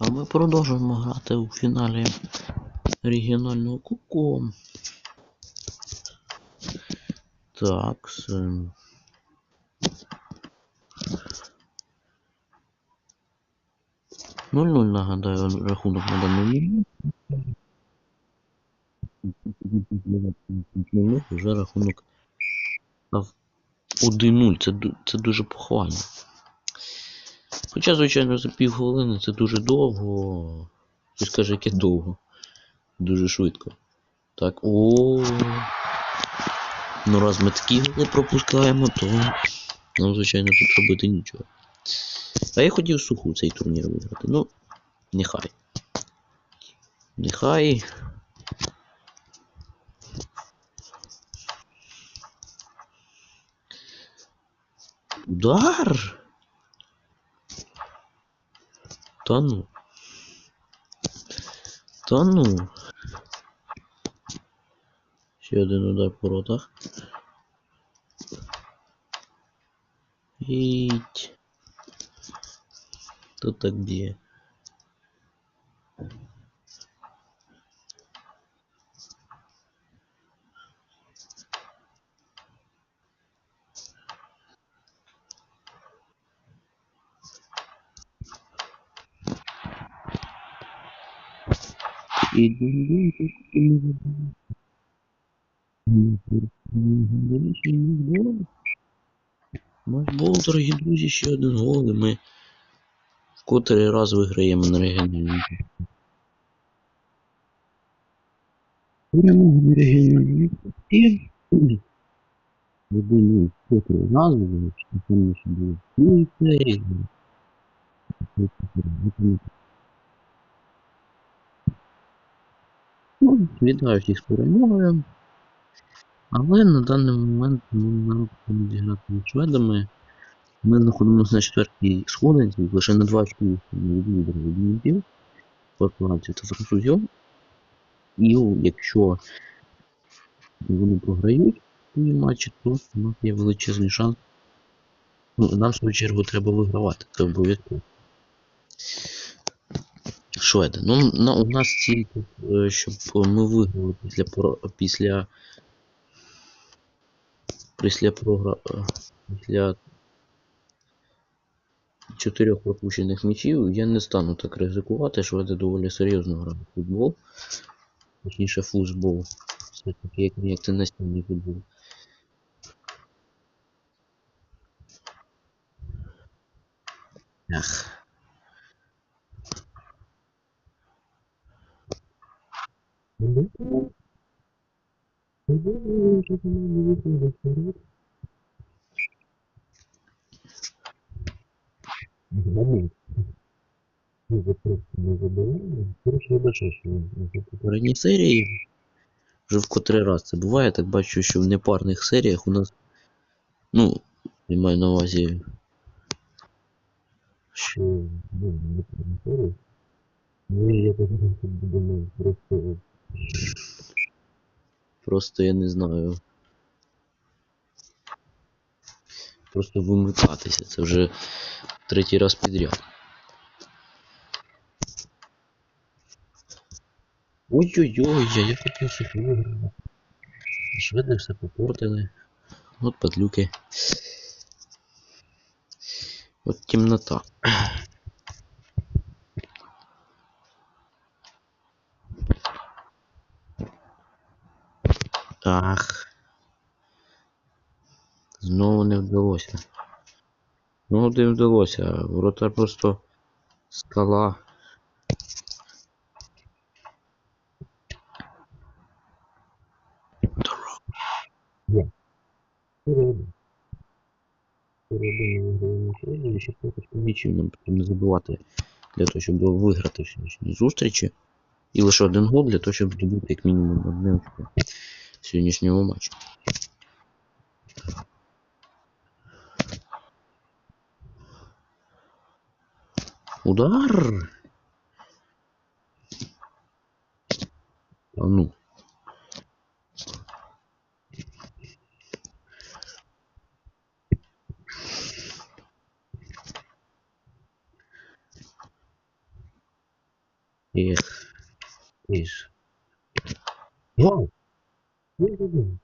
А ми продовжуємо грати у фіналі регіонального кубку. Так. Нуль-нуль, нагадаю, рахунок на даному. Вже рахунок став 1-0. Це, це дуже похвально. Хоча, звичайно, за півхвилини це дуже довго. Хтось каже, яке довго. Дуже швидко. Так, о. Ну раз ми такі не пропускаємо, то нам, звичайно, тут робити нічого. А я хотів суху цей турнір виграти. Ну, нехай. Нехай. Удар! Та ну. Та ну. Ще один удар по ротах. Іть. Тут так б'є. Матчбол, дорогі друзі, ще один гол, і ми в котрий раз виграємо на регіональному. Перемогу на регіональному. І я в котрий раз було, що там ще було. Ну і це. Вітаю всіх з перемогою. Але на даний момент ну, нам зіграти з шведами. Ми знаходимося на четвертій сходинці, лише на два очки від лідерів Дніпів, португальців та французів. І якщо вони програють ці матчі, то у нас є величезний шанс. Ну, нам в свою чергу треба вигравати, це обов'язково. Шведи. Ну, на, у нас ціль, е, щоб ми виграли після, після після програ... е, після чотирьох пропущених м'ячів я не стану так ризикувати, шведи доволі серйозно грають футбол. Точніше футбол. Все таки, як, як це настільний футбол. Ах. В попередній серії вже в котрий раз це буває, так бачу, що в непарних серіях у нас. Ну, я маю на увазі. Що ну, непарні серії. Ну, я що будемо просто. Просто я не знаю. Просто вимикатися. Це вже третій раз підряд. Ой-ой-ой, я, я хотів щось виграти. Все попортили. От подлюки. От темнота. Ах. Знову не вдалося. Знову не вдалося. Ворота просто скала. Нічим нам потрібно забувати для того, щоб виграти в сьогоднішній зустрічі. І лише один гол для того, щоб здобути як мінімум одне очко сьогоднішнього матчу. Удар! А ну. Ех. Ишь. Вау! Я подумал.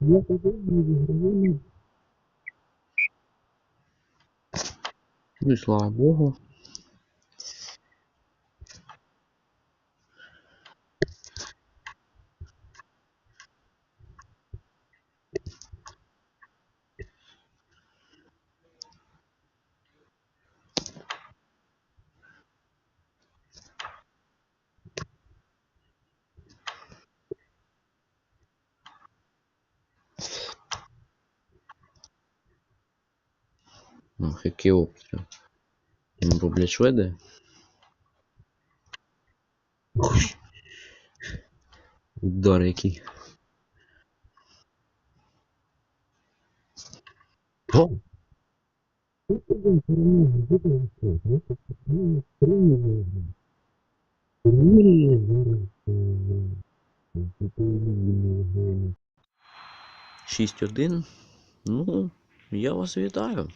не подумал, Ну і слава Богу. Ох, який обстріл. Там роблять шведи. Який. Шість один. Ну, я вас вітаю.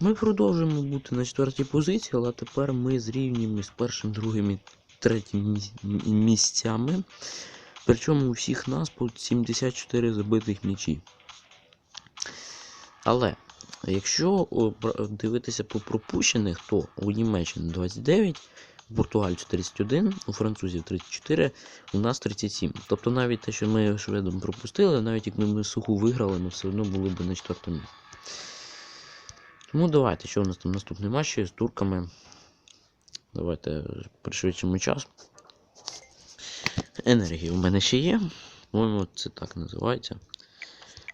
Ми продовжуємо бути на четвертій позиції, але тепер ми зрівнюємо з першим, другим і третім місцями. Причому у всіх нас по 74 забитих м'ячі. Але якщо дивитися по пропущених, то у Німеччині 29, у Португальцю 31, у французів 34, у нас 37. Тобто навіть те, що ми шведом пропустили, навіть якби ми суху виграли, ми все одно були б на четвертому місці. Тому давайте, що у нас там наступні матчі з турками. Давайте пришвидшимо час. Енергія у мене ще є. По-моєму, це так називається.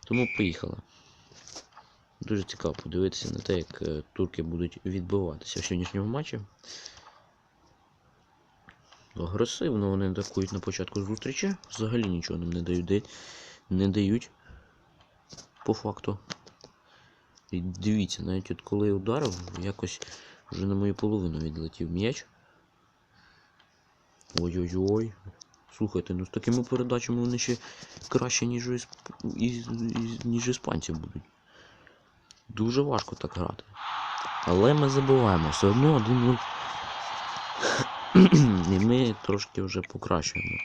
Тому поїхали. Дуже цікаво подивитися на те, як е, турки будуть відбиватися в сьогоднішньому матчі. Агресивно вони атакують на початку зустрічі. Взагалі нічого нам не дають. Не дають. По факту. І дивіться, навіть от коли я ударив, якось вже на мою половину відлетів м'яч. Ой-ой-ой. Слухайте, ну з такими передачами вони ще краще, ніж, ісп... ніж іспанці будуть. Дуже важко так грати. Але ми забуваємо, все одно 1-0. І ми трошки вже покращуємо.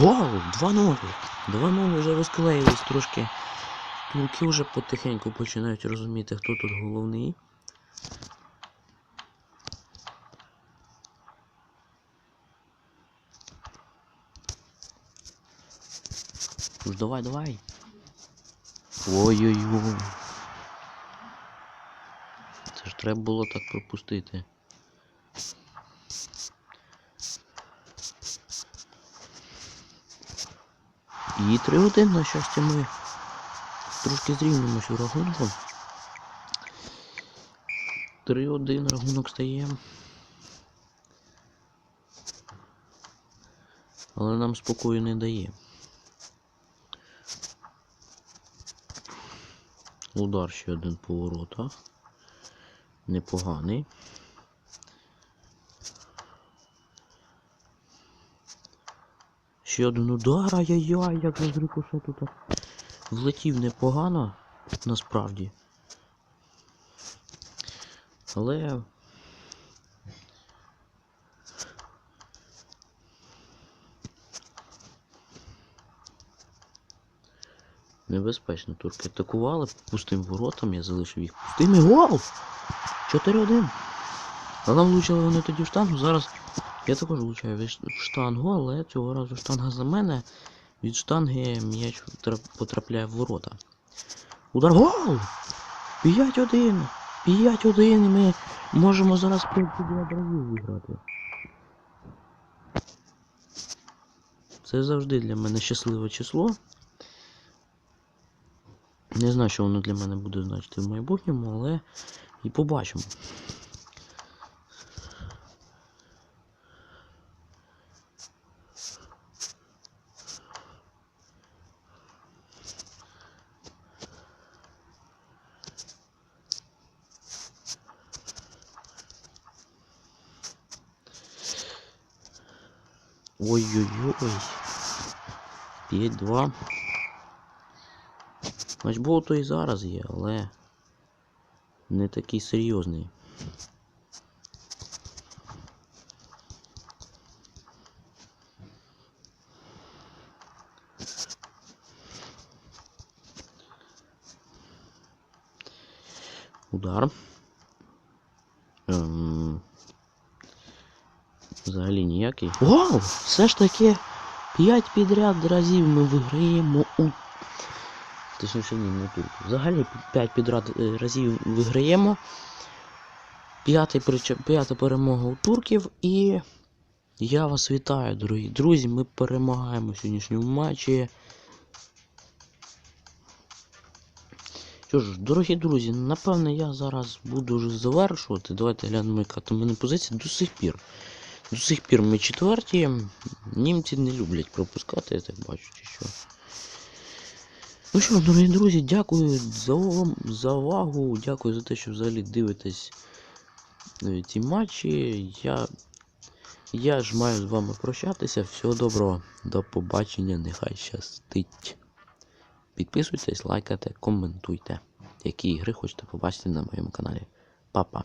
Вау, 2-0. 2-0 вже розклеїлись трошки. Турки вже потихеньку починають розуміти, хто тут головний. Ну давай, давай. Ой-ой-ой. Це ж треба було так пропустити. І 3-1, на щастя, ми трошки зрівнюємося у рахунку. 3-1 рахунок стає. Але нам спокою не дає. Удар ще один по воротах. Непоганий. Ще один удар, ай-яй-яй, як же з рикошету так влетів непогано, насправді. Але. Небезпечно турки атакували пустим воротам, я залишив їх пустими. Гол! 4-1. Але влучили вони тоді в штангу. Зараз я також влучаю в штангу, але цього разу штанга за мене. Від штанги м'яч потрапляє в ворота. Удар гол! 5-1! 5-1 і ми можемо зараз 5 разів виграти. Це завжди для мене щасливе число. Не знаю, що воно для мене буде значити в майбутньому, але і побачимо. Ой-ой-ой. 5-2. Матчбол то і зараз є, але не такий серйозний. Удар. Ем... Взагалі ніякий. Вау! Все ж таки 5 підряд разів ми виграємо у. Точніше, ні, не тут. Взагалі 5 підряд е, разів виграємо. П'ята перемога у турків і. Я вас вітаю, дорогі друзі. Ми перемагаємо в сьогоднішньому матчі. Що ж, дорогі друзі, напевне, я зараз буду вже завершувати. Давайте глянемо, яка там мене позиція до сих пір. До сих пір ми четверті. Німці не люблять пропускати, я так бачу, чи що. Ну що, дорогі друзі, дякую за, вам- за увагу. Дякую за те, що взагалі дивитесь е, ці матчі. Я, я ж маю з вами прощатися. Всього доброго, до побачення, нехай щастить. Підписуйтесь, лайкайте, коментуйте, які ігри хочете побачити на моєму каналі. Па-па.